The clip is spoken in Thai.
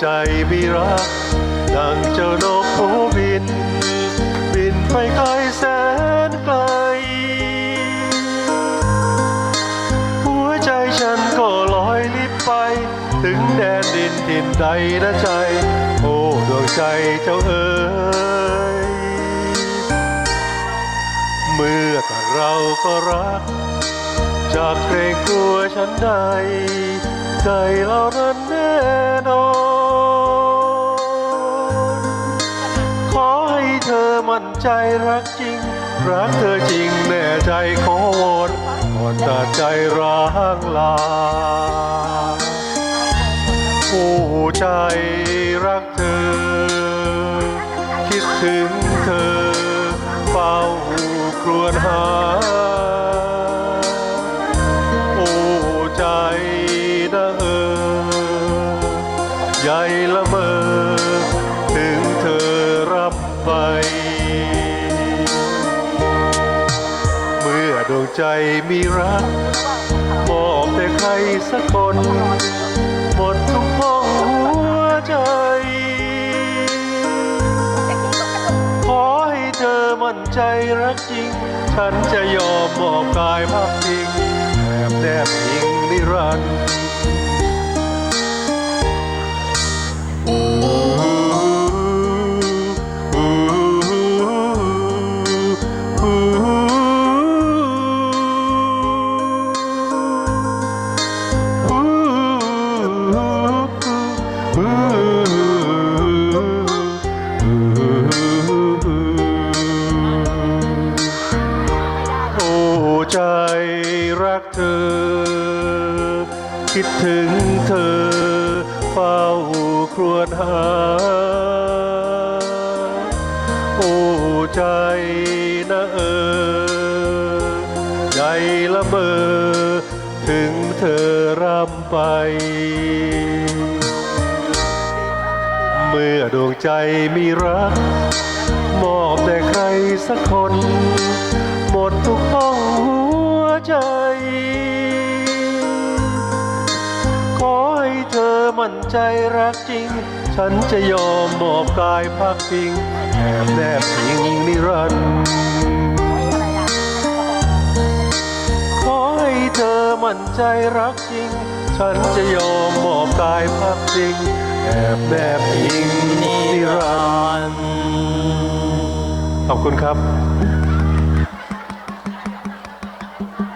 ใจมีรัก ดังเจ้านกหูบิน บินไปไกลแสนไกล หัวใจฉันก็ลอยลิบไป ถึงแดนดินถิ่นใดนะใจ โอ้ดวงใจเจ้าเอ๋ยเมื่อแต่เราก็รัก จากเกรงกลัวฉันใด ใจเราแน่นอนขอให้เธอมั่นใจรักจริง รักเธอจริงแน่ใจขอวอนก่อนตัดใจร้างลาโอ้ใจรักเธอ คิดถึงเธอเฝ้าครวญหา ละเมอ ถึงเธอรับไป เมื่อดวงใจมีรักมอบแต่ใครสักคนหมดทุกห้องหัวใจ ขอให้เธอมั่นใจรักจริง ฉันจะยอมมอบกายพักพิงแอบแนบพิงนิรันดร์ รักเธอ คิดถึงเธอ เฝ้าครวญหา โอ้ใจนะเออใหญ่ละเมอ ถึงเธอร่ำไป เมื่อดวงใจมีรัก มอบแต่ใครสักคน หมดทุกห้อง ใจ ขอให้เธอมั่นใจรักจริง ฉันจะยอมมอบกายพักพิงแอบแนบพิงนิรันดร์ขอให้เธอมั่นใจรักจริง ฉันจะยอมมอบกายพักพิงแอบแนบพิงนิรันดร์ขอบคุณครับ